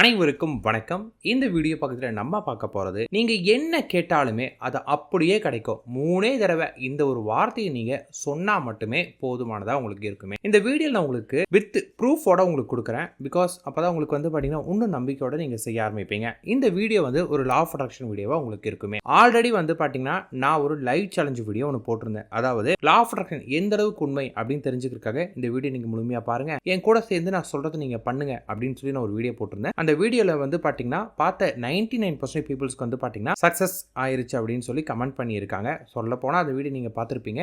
அனைவருக்கும் வணக்கம். இந்த வீடியோ பக்கத்தில் நம்ம பார்க்க போகிறது நீங்கள் என்ன கேட்டாலுமே அது அப்படியே கிடைக்கும். மூணே தடவை இந்த ஒரு வார்த்தையை நீங்கள் சொன்னால் மட்டுமே போதுமானதாக உங்களுக்கு இருக்குமே. இந்த வீடியோவில் நான் உங்களுக்கு வித் ப்ரூஃபோட உங்களுக்கு கொடுக்குறேன். பிகாஸ் அப்போ தான் உங்களுக்கு வந்து பார்த்தீங்கன்னா இன்னும் நம்பிக்கையோட நீங்கள் செய்ய ஆரம்பிப்பீங்க. இந்த வீடியோ வந்து ஒரு லா ஆஃப் அட்ராக்ஷன் வீடியோவாக உங்களுக்கு இருக்குமே. ஆல்ரெடி வந்து பார்த்தீங்கன்னா நான் ஒரு லைவ் சேலஞ்சு வீடியோ ஒன்று போட்டிருந்தேன். அதாவது லா ஆஃப் அட்ராக்ஷன் எந்த அளவுக்கு உண்மை அப்படின்னு தெரிஞ்சுக்கிறதுக்காக இந்த வீடியோ நீங்கள் முழுமையாக பாருங்கள் என் கூட சேர்ந்து நான் சொல்கிறத நீங்கள் பண்ணுங்க அப்படின்னு சொல்லி நான் ஒரு வீடியோ போட்டிருந்தேன். அந்த வீடியோவில் வந்து பார்த்தீங்கன்னா பார்த்த நைன்டி நைன் பர்சன்ட் பீப்புள்ஸ்க்கு வந்து பார்த்தீங்கன்னா சக்ஸஸ் ஆயிருச்சு அப்படின்னு சொல்லி கமெண்ட் பண்ணியிருக்காங்க. சொல்ல போனால் அந்த வீடியோ நீங்கள் பார்த்துருப்பீங்க.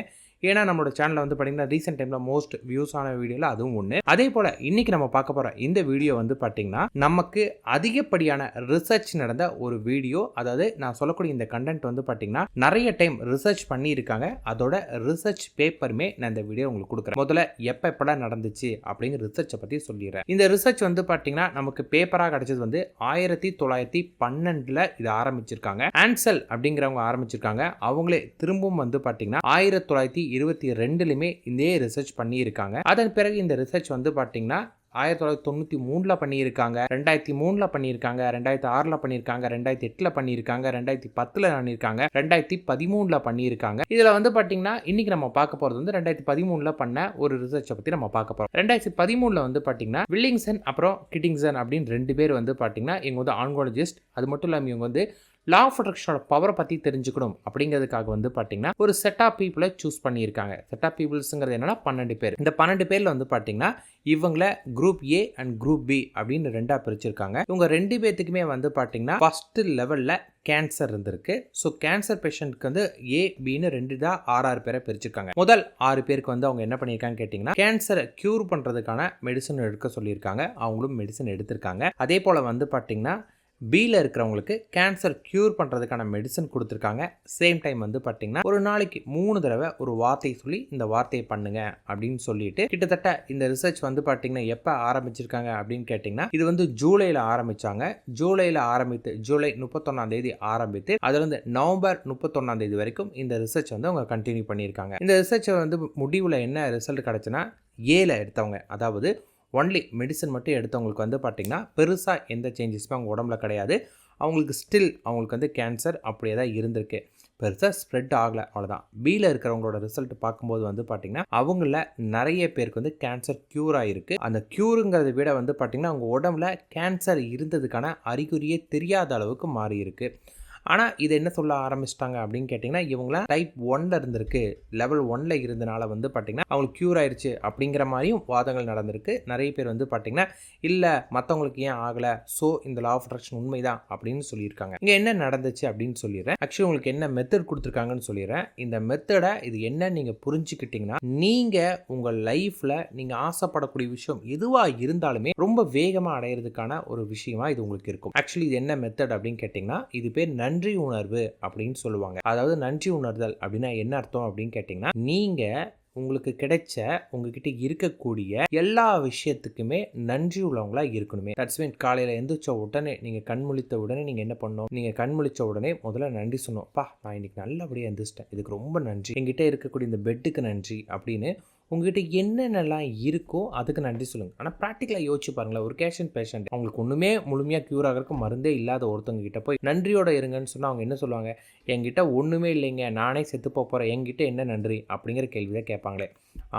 ஏன்னா நம்மளோட சேனலில் வந்து பார்த்தீங்கன்னா ரீசெண்ட் டைமில் மோஸ்ட் வியூஸ் ஆன வீடியோவில் அதுவும் ஒன்று அதே போல் இன்றைக்கி நம்ம பார்க்க போகிற இந்த வீடியோ வந்து பார்த்தீங்கன்னா நமக்கு அதிகப்படியான ரிசர்ச் நடந்த ஒரு வீடியோ. அதாவது நான் சொல்லக்கூடிய இந்த கண்டென்ட் வந்து பார்த்தீங்கன்னா நிறைய டைம் ரிசர்ச் பண்ணியிருக்காங்க. அதோட ரிசர்ச் பேப்பருமே நான் இந்த வீடியோ உங்களுக்கு கொடுக்குறேன். முதல்ல எப்போ எப்படா நடந்துச்சு அப்படிங்கிற ரிசர்ச்சை பற்றி சொல்லிடுறேன். இந்த ரிசர்ச் வந்து பார்த்தீங்கன்னா நமக்கு பேப்பராக கிடைச்சது வந்து ஆயிரத்தி தொள்ளாயிரத்தி பன்னெண்டில் இது ஆரம்பிச்சிருக்காங்க. ஆன்சல் அப்படிங்கிறவங்க ஆரம்பிச்சிருக்காங்க. அவங்களே திரும்பவும் வந்து பார்த்தீங்கன்னா ஆயிரத்தி தொள்ளாயிரத்தி இருபத்தி ரெண்டுலையுமே இதே ரிசர்ச் பண்ணியிருக்காங்க. அதன் பிறகு இந்த ரிசர்ச் வந்து பார்த்தீங்கன்னா ஆயிரத்தி தொள்ளாயிரத்தி தொண்ணூற்றி மூணில் பண்ணியிருக்காங்க ரெண்டாயிரத்தி மூணில் பண்ணியிருக்காங்க ரெண்டாயிரத்தி ஆறில் பண்ணியிருக்காங்க ரெண்டாயிரத்தி எட்டில் பண்ணியிருக்காங்க ரெண்டாயிரத்தி பத்தில் பண்ணியிருக்காங்க ரெண்டாயிரத்தி பதிமூணில் பண்ணியிருக்காங்க. இதில் வந்து பார்த்தீங்கன்னா இன்றைக்கி நம்ம பார்க்க போகிறது வந்து ரெண்டாயிரத்தி பதிமூணில் பண்ண ஒரு ரிசர்ச்சை பற்றி நம்ம பார்க்க போகிறோம் ரெண்டாயிரத்தி பதிமூணில் வந்து பார்த்தீங்கன்னா வில்லிங்சன் அப்புறம் கிட்டிங்சன் அப்படின்னு ரெண்டு பேர் வந்து பார்த்தீங்கன்னா இவங்க வந்து ஆன்காலஜிஸ்ட் அது மட்டும் இல்லாமல் இவங்க வந்து லா ஆஃப் அட்ராக்ஷனோட பவரை பற்றி தெரிஞ்சுக்கணும் அப்படிங்கிறதுக்காக வந்து பார்த்தீங்கன்னா ஒரு செட் ஆஃப் பீப்புளை சூஸ் பண்ணியிருக்காங்க. செட் ஆஃப் பீப்புள்ஸுங்கிறது என்னன்னா பன்னெண்டு பேர். இந்த பன்னெண்டு பேரில் வந்து பார்த்தீங்கன்னா இவங்கள group A and group B அப்படின்னு ரெண்டாக பிரிச்சிருக்காங்க. இவங்க ரெண்டு பேர்த்துக்குமே வந்து பார்த்தீங்கன்னா ஃபஸ்ட்டு லெவலில் கேன்சர் இருந்திருக்கு. ஸோ கேன்சர் பேஷண்ட்க்கு வந்து ஏ பின்னு ரெண்டு தான் ஆறு ஆறு பேரை பிரிச்சிருக்காங்க. முதல் ஆறு பேருக்கு வந்து அவங்க என்ன பண்ணியிருக்காங்க கேட்டிங்கன்னா கேன்சரை க்யூர் பண்ணுறதுக்கான மெடிசன் எடுக்க சொல்லியிருக்காங்க. அவங்களும் மெடிசன் எடுத்திருக்காங்க. அதே போல் வந்து பார்த்தீங்கன்னா பியில் இருக்கிறவங்களுக்கு கேன்சர் க்யூர் பண்ணுறதுக்கான மெடிசன் கொடுத்துருக்காங்க. சேம் டைம் வந்து பார்த்தீங்கன்னா ஒரு நாளைக்கு மூணு தடவை ஒரு வார்த்தையை சொல்லி இந்த வார்த்தையை பண்ணுங்க அப்படின்னு சொல்லிட்டு கிட்டத்தட்ட இந்த ரிசர்ச் வந்து பார்த்தீங்கன்னா எப்போ ஆரம்பிச்சிருக்காங்க அப்படின்னு கேட்டிங்கன்னா இது வந்து ஜூலையில் ஆரம்பித்தாங்க ஜூலையில் ஆரம்பித்து ஜூலை முப்பத்தொன்னாம் தேதி ஆரம்பித்து அதுலேருந்து நவம்பர் முப்பத்தொன்னாம் தேதி வரைக்கும் இந்த ரிசர்ச் வந்து அவங்க கண்டினியூ பண்ணியிருக்காங்க. இந்த ரிசர்ச்சை வந்து முடிவில் என்ன ரிசல்ட் கிடச்சுன்னா ஏல எடுத்தவங்க அதாவது ஒன்லி மெடிசன் மட்டும் எடுத்தவங்களுக்கு வந்து பார்த்திங்கன்னா பெருசாக எந்த சேஞ்சஸுமே அவங்க உடம்புல கிடையாது. அவங்களுக்கு ஸ்டில் அவங்களுக்கு வந்து கேன்சர் அப்படியே தான் இருந்திருக்கு. பெருசாக ஸ்ப்ரெட் ஆகலை அவ்வளோதான் பியில் இருக்கிறவங்களோட ரிசல்ட் பார்க்கும்போது வந்து பார்த்திங்கன்னா அவங்கள நிறைய பேருக்கு வந்து கேன்சர் க்யூர் ஆகிருக்கு அந்த க்யூருங்கிறத விட வந்து பார்த்திங்கன்னா அவங்க உடம்புல கேன்சர் இருந்ததுக்கான அறிகுறியே தெரியாத அளவுக்கு மாறியிருக்கு. ஆனால் இது என்ன சொல்ல ஆரம்பிச்சிட்டாங்க அப்படின்னு கேட்டிங்கன்னா இவங்களாம் டைப் ஒன்ல இருந்திருக்கு. லெவல் ஒன்ல இருந்தனால வந்து பார்த்திங்கன்னா அவங்களுக்கு க்யூர் ஆயிடுச்சு அப்படிங்கிற மாதிரியும் வாதங்கள் நடந்திருக்கு. நிறைய பேர் வந்து பார்த்திங்கன்னா இல்லை மற்றவங்களுக்கு ஏன் ஆகலை? ஸோ இந்த லா ஆஃப் அட்ராக்ஷன் உண்மைதான் அப்படின்னு சொல்லியிருக்காங்க. இங்கே என்ன நடந்துச்சு அப்படின்னு சொல்லிடுறேன். ஆக்சுவலி உங்களுக்கு என்ன மெத்தட் கொடுத்துருக்காங்கன்னு சொல்லிடுறேன். இந்த மெத்தடை இது என்ன நீங்கள் புரிஞ்சுக்கிட்டிங்கன்னா நீங்கள் உங்கள் லைஃப்பில் நீங்கள் ஆசைப்படக்கூடிய விஷயம் எதுவாக இருந்தாலுமே ரொம்ப வேகமாக அடையிறதுக்கான ஒரு விஷயமா இது உங்களுக்கு இருக்கும். ஆக்சுவலி இது என்ன மெத்தட் அப்படின்னு கேட்டிங்கன்னா இது பேர் நன்றி உணர்வு அப்படின்னு சொல்லுவாங்க. அதாவது நன்றி உணர்தல் அப்படின்னா என்ன அர்த்தம் அப்படின்னு கேட்டிங்கன்னா நீங்கள் உங்களுக்கு கிடைச்ச உங்ககிட்ட இருக்கக்கூடிய எல்லா விஷயத்துக்குமே நன்றி உள்ளவங்களா இருக்கணுமே. தட்ஸ் மீன் காலையில் எந்திரிச்ச உடனே நீங்கள் கண் முழித்த உடனே நீங்கள் என்ன பண்ணணும்? நீங்கள் கண் முழிச்ச உடனே முதல்ல நன்றி சொன்னோம். பா நான் இன்னைக்கு நல்லபடியாக எந்திரிச்சிட்டேன். இதுக்கு ரொம்ப நன்றி. எங்கிட்ட இருக்கக்கூடிய இந்த பெட்டுக்கு நன்றி அப்படின்னு உங்ககிட்ட என்னென்னலாம் இருக்கோ அதுக்கு நன்றி சொல்லுங்கள் ஆனால் ப்ராக்டிக்கலாக யோசிச்சு பாருங்களேன். ஒரு கேஷன் பேஷண்ட் அவங்களுக்கு ஒன்றுமே முழுமையாக க்யூர் ஆகிறதுக்கு மருந்தே இல்லாத ஒருத்தவங்க கிட்ட போய் நன்றியோட இருங்கன்னு சொன்னால் அவங்க என்ன சொல்லுவாங்க? என்கிட்ட ஒன்றுமே இல்லைங்க. நானே செத்து போகிறேன் என்கிட்ட என்ன நன்றி? அப்படிங்கிற கேள்வி தான் கேட்பாங்களே.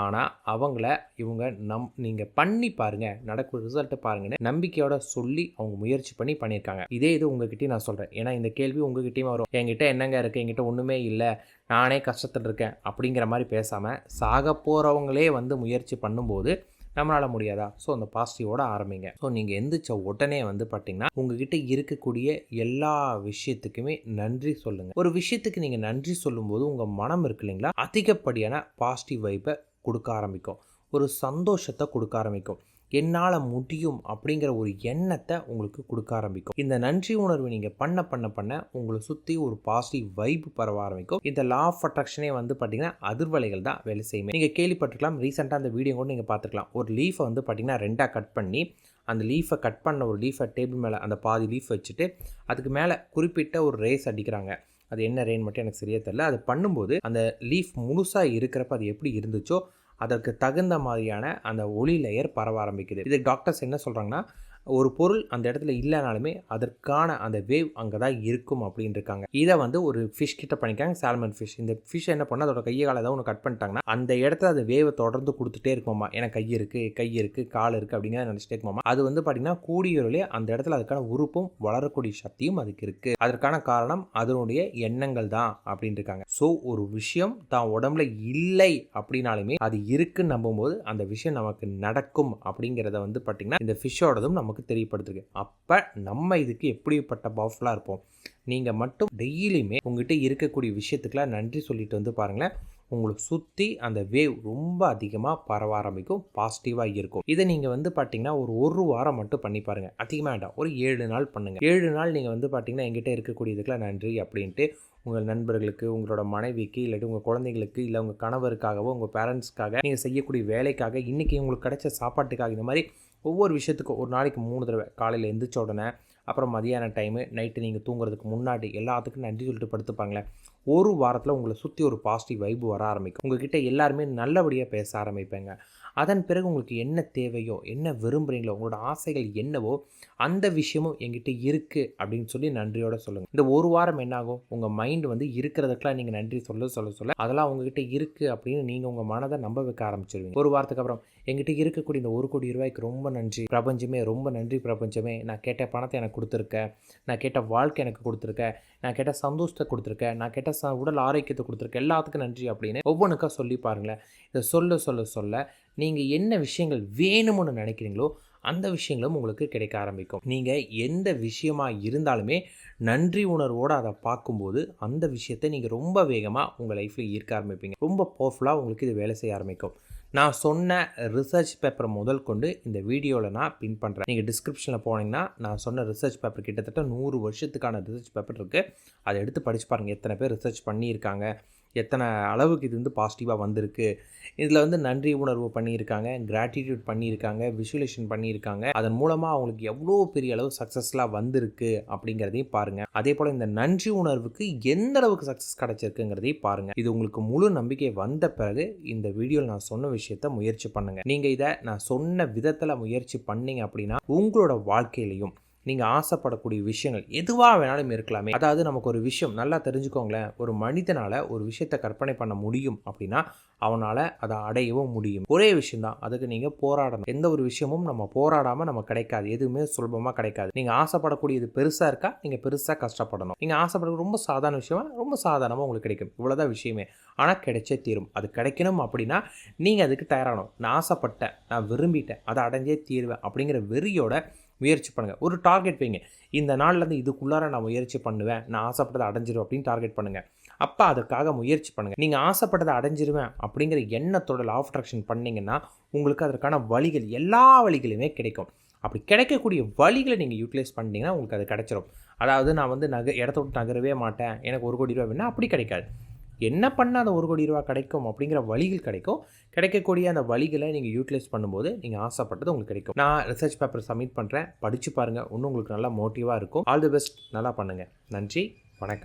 ஆனால் அவங்கள இவங்க நம் நீங்கள் பண்ணி பாருங்கள் நடக்கும் ரிசல்ட்டை பாருங்கன்னு நம்பிக்கையோட சொல்லி அவங்க முயற்சி பண்ணி பண்ணியிருக்காங்க. இதே இது உங்ககிட்டயும் நான் சொல்கிறேன் ஏன்னா இந்த கேள்வி உங்ககிட்டயும் வரும். என்கிட்ட என்னங்க இருக்குது என்கிட்ட ஒன்றுமே இல்லை. நானே கஷ்டத்தில் இருக்கேன். அப்படிங்கிற மாதிரி பேசாமல் சாக போகிறவங்களே வந்து முயற்சி பண்ணும்போது நம்மளால் முடியாதா? ஸோ அந்த பாசிட்டிவோட ஆரம்பிங்க. ஸோ நீங்கள் எந்திரிச்ச உடனே வந்து பார்த்தீங்கன்னா உங்ககிட்ட இருக்கக்கூடிய எல்லா விஷயத்துக்குமே நன்றி சொல்லுங்கள் ஒரு விஷயத்துக்கு நீங்கள் நன்றி சொல்லும்போது உங்கள் மனம் இருக்கு இல்லைங்களா? அதிகப்படியான பாசிட்டிவ் வைப்பை கொடுக்க ஆரம்பிக்கும். ஒரு சந்தோஷத்தை கொடுக்க ஆரம்பிக்கும். என்னால் முடியும் அப்படிங்கிற ஒரு எண்ணத்தை உங்களுக்கு கொடுக்க ஆரம்பிக்கும். இந்த நன்றி உணர்வு நீங்கள் பண்ண பண்ண பண்ண உங்களை சுற்றி ஒரு பாசிட்டிவ் வைப் பரவ ஆரம்பிக்கும். இந்த லா ஆஃப் அட்ராக்ஷனே வந்து பார்த்தீங்கன்னா அதிர்வலைகள் தான் வேலை செய்யுமே. நீங்கள் கேள்விப்பட்டிருக்கலாம் ரீசெண்டாக அந்த வீடியோ கூட நீங்கள் பார்த்துக்கலாம் ஒரு லீஃபை வந்து பார்த்தீங்கன்னா ரெண்டாக கட் பண்ணி அந்த லீஃபை கட் பண்ண ஒரு லீஃபை டேபிள் மேலே அந்த பாதி லீஃப் வச்சுட்டு அதுக்கு மேலே குறிப்பிட்ட ஒரு ரேஸ் அடிக்கிறாங்க. அது என்ன ரேன் மட்டும் எனக்கு சரியாக தெரில அது பண்ணும்போது அந்த லீஃப் முழுசாக இருக்கிறப்ப அது எப்படி இருந்துச்சோ அதற்கு தகுந்த மாதிரியான அந்த ஒளி லேயர் பரவ ஆரம்பிக்குது. இது டாக்டர்ஸ் என்ன சொல்கிறாங்கன்னா ஒரு பொருள் அந்த இடத்துல இல்லைனாலுமே அதற்கான அந்த வேவ் அங்கே தான் இருக்கும் அப்படின்னு இருக்காங்க இதை வந்து ஒரு ஃபிஷ் கிட்ட பண்ணிக்காங்க சால்மன் ஃபிஷ் இந்த ஃபிஷ் என்ன பண்ணால் அதோட கையை காலை ஏதாவது ஒன்று கட் பண்ணிட்டாங்கன்னா அந்த இடத்துல அந்த வேவை தொடர்ந்து கொடுத்துட்டே இருக்குமாமா எனக்கு கை இருக்குது கை இருக்குது கால் இருக்குது அப்படிங்கிறத நினச்சிட்டே இருக்குமாமா அது வந்து பார்த்தீங்கன்னா கூடியவர்களே அந்த இடத்துல அதுக்கான உறுப்பும் வளரக்கூடிய சக்தியும் அதுக்கு இருக்குது அதற்கான காரணம் அதனுடைய எண்ணங்கள் தான் அப்படின்னு இருக்காங்க ஸோ ஒரு விஷயம் தான் உடம்புல இல்லை அப்படின்னாலுமே அது இருக்குன்னு நம்பும்போது அந்த விஷயம் நமக்கு நடக்கும் அப்படிங்கிறத வந்து பார்த்தீங்கன்னா இந்த ஃபிஷ்ஷோடதும் நமக்கு தெரியப்படுத்துருக்கு. அப்போ நம்ம இதுக்கு எப்படிப்பட்ட பவர்ஃபுல்லாக இருப்போம்? நீங்கள் மட்டும் டெய்லியுமே உங்ககிட்ட இருக்கக்கூடிய விஷயத்துக்கெலாம் நன்றி சொல்லிட்டு வந்து பாருங்களேன். உங்களுக்கு சுற்றி அந்த வேவ் ரொம்ப அதிகமாக பரவ ஆரம்பிக்கும் பாசிட்டிவாக இருக்கும். இதை நீங்கள் வந்து பார்த்தீங்கன்னா ஒரு ஒரு வாரம் மட்டும் பண்ணி பாருங்கள் அதிகமாக வேண்டாம் ஒரு ஏழு நாள் பண்ணுங்கள் ஏழு நாள் நீங்கள் வந்து பார்த்தீங்கன்னா எங்கிட்ட இருக்கக்கூடியதுக்கெலாம் நன்றி அப்படின்ட்டு உங்கள் நண்பர்களுக்கு உங்களோட மனைவிக்கு இல்லாட்டி உங்கள் குழந்தைங்களுக்கு இல்லை உங்கள் கணவருக்காகவோ உங்கள் பேரண்ட்ஸ்க்காக நீங்கள் செய்யக்கூடிய வேலைக்காக இன்றைக்கி உங்களுக்கு கிடைச்ச சாப்பாட்டுக்காக இந்த மாதிரி ஒவ்வொரு விஷயத்துக்கும் ஒரு நாளைக்கு மூணு தடவை காலையில் எந்திரிச்ச உடனே அப்புறம் மதியான டைமு நைட்டு நீங்கள் தூங்குறதுக்கு முன்னாடி எல்லாத்துக்கும் நன்றி சொல்லிட்டு படுத்துப்பாங்களே. ஒரு வாரத்தில் உங்களை சுற்றி ஒரு பாசிட்டிவ் வைப்பு வர ஆரம்பிக்கும். உங்ககிட்ட எல்லாருமே நல்லபடியாக பேச ஆரம்பிப்பேங்க. அதன் பிறகு உங்களுக்கு என்ன தேவையோ என்ன விரும்புகிறீங்களோ உங்களோட ஆசைகள் என்னவோ அந்த விஷயமும் எங்கிட்ட இருக்குது அப்படின்னு சொல்லி நன்றியோட சொல்லுங்கள் இந்த ஒரு வாரம் என்னாகும்? உங்கள் மைண்ட் வந்து இருக்கிறதுக்கெலாம் நீங்கள் நன்றி சொல்ல சொல்ல சொல்ல அதெல்லாம் உங்ககிட்ட இருக்குது அப்படின்னு நீங்கள் உங்கள் மனதை நம்ப வைக்க ஆரம்பிச்சிருவீங்க. ஒரு வாரத்துக்கு அப்புறம் எங்கிட்ட இருக்கக்கூடிய இந்த ஒரு கோடி ரூபாய்க்கு ரொம்ப நன்றி. பிரபஞ்சமே ரொம்ப நன்றி பிரபஞ்சமே. நான் கேட்ட பணத்தை எனக்கு கொடுத்துருக்கேன் நான் கேட்ட வாழ்க்கை எனக்கு கொடுத்துருக்கேன் நான் கேட்ட சந்தோஷத்தை கொடுத்துருக்கேன் நான் கேட்ட ச உடல் ஆரோக்கியத்தை கொடுத்துருக்கேன் எல்லாத்துக்கும் நன்றி அப்படின்னு ஒவ்வொன்றுக்கா சொல்லி பாருங்களேன். இதை சொல்ல சொல்ல சொல்ல நீங்கள் என்ன விஷயங்கள் வேணும்னு நினைக்கிறீங்களோ அந்த விஷயங்களும் உங்களுக்கு கிடைக்க ஆரம்பிக்கும். நீங்கள் எந்த விஷயமாக இருந்தாலுமே நன்றி உணர்வோடு அதை பார்க்கும்போது அந்த விஷயத்தை நீங்கள் ரொம்ப வேகமாக உங்கள் லைஃப்பில் ஈர்க்க ஆரம்பிப்பீங்க. ரொம்ப பவர்ஃபுல்லாக உங்களுக்கு இது வேலை செய்ய ஆரம்பிக்கும். நான் சொன்ன ரிசர்ச் பேப்பரை முதல் கொண்டு இந்த வீடியோவில் நான் பின் பண்ணுறேன் நீங்கள் டிஸ்கிரிப்ஷனில் போனீங்கன்னா நான் சொன்ன ரிசர்ச் பேப்பர் கிட்டத்தட்ட நூறு வருஷத்துக்கான ரிசர்ச் பேப்பர் இருக்குது அதை எடுத்து படித்து பாருங்கள் எத்தனை பேர் ரிசர்ச் பண்ணியிருக்காங்க. எத்தனை அளவுக்கு இது வந்து பாசிட்டிவாக வந்திருக்கு. இதில் வந்து நன்றி உணர்வு பண்ணியிருக்காங்க கிராட்டிடியூட் பண்ணியிருக்காங்க விஷுவலேஷன் பண்ணியிருக்காங்க. அதன் மூலமாக அவங்களுக்கு எவ்வளோ பெரிய அளவு சக்ஸஸ்லாம் வந்திருக்கு அப்படிங்கிறதையும் பாருங்கள் அதே போல் இந்த நன்றி உணர்வுக்கு எந்த அளவுக்கு சக்ஸஸ் கிடச்சிருக்குங்கிறதையும் பாருங்கள் இது உங்களுக்கு முழு நம்பிக்கை வந்த பிறகு இந்த வீடியோவில் நான் சொன்ன விஷயத்த முயற்சி பண்ணுங்கள் நீங்கள் இதை நான் சொன்ன விதத்தில் முயற்சி பண்ணீங்க அப்படின்னா உங்களோட வாழ்க்கையிலையும் நீங்கள் ஆசைப்படக்கூடிய விஷயங்கள் எதுவாக வேணாலும் இருக்கலாமே. அதாவது நமக்கு ஒரு விஷயம் நல்லா தெரிஞ்சுக்கோங்களேன். ஒரு மனிதனால் ஒரு விஷயத்தை கற்பனை பண்ண முடியும் அப்படின்னா அவனால் அதை அடையவும் முடியும். ஒரே விஷயம்தான். அதுக்கு நீங்கள் போராடணும். எந்த ஒரு விஷயமும் நம்ம போராடாமல் நம்ம கிடைக்காது. எதுவுமே சுலபமாக கிடைக்காது. நீங்கள் ஆசைப்படக்கூடியது பெருசாக இருக்கா? நீங்கள் பெருசாக கஷ்டப்படணும். நீங்கள் ஆசைப்பட ரொம்ப சாதாரண விஷயமா? ரொம்ப சாதாரணமாக உங்களுக்கு கிடைக்கும். இவ்வளோதான் விஷயமே. ஆனால் கிடைச்சே தீரும். அது கிடைக்கணும் அப்படின்னா நீங்கள் அதுக்கு தயாராகணும். நான் ஆசைப்பட்டேன். நான் விரும்பிட்டேன். அதை அடைஞ்சே தீருவேன் அப்படிங்கிற வெறியோட முயற்சி பண்ணுங்கள் ஒரு டார்கெட் வைங்க. இந்த நாள்லேருந்து இதுக்குள்ளார நான் முயற்சி பண்ணுவேன். நான் ஆசைப்பட்டதை அடைஞ்சிருவேன் அப்படின்னு டார்கெட் பண்ணுங்கள் அப்போ அதற்காக முயற்சி பண்ணுங்கள் நீங்கள் ஆசைப்பட்டதை அடைஞ்சிருவேன் அப்படிங்கிற எண்ணத்தோட லா ஆஃப் அட்ராக்ஷன் பண்ணிங்கன்னா உங்களுக்கு அதற்கான வழிகள் எல்லா வழிகளுமே கிடைக்கும். அப்படி கிடைக்கக்கூடிய வழிகளை நீங்கள் யூட்டிலைஸ் பண்ணிட்டீங்கன்னா உங்களுக்கு அது கிடைச்சிரும். அதாவது நான் வந்து நக இடத்த விட்டு நகரவே மாட்டேன். எனக்கு ஒரு கோடி ரூபா வேணால் அப்படி கிடைக்காது. என்ன பண்ணால் அந்த ஒரு கோடி ரூபா கிடைக்கும் அப்படிங்கிற வழிகள் கிடைக்கும். கிடைக்கக்கூடிய அந்த வழிகளை நீங்கள் யூட்டிலைஸ் பண்ணும்போது நீங்கள் ஆசைப்பட்டது உங்களுக்கு கிடைக்கும். நான் ரிசர்ச் பேப்பர் சப்மிட் பண்ணுறேன் படித்து பாருங்கள் இன்னும் உங்களுக்கு நல்லா மோட்டிவாக இருக்கும். ஆல் தி பெஸ்ட் நல்லா பண்ணுங்கள் நன்றி. வணக்கம்.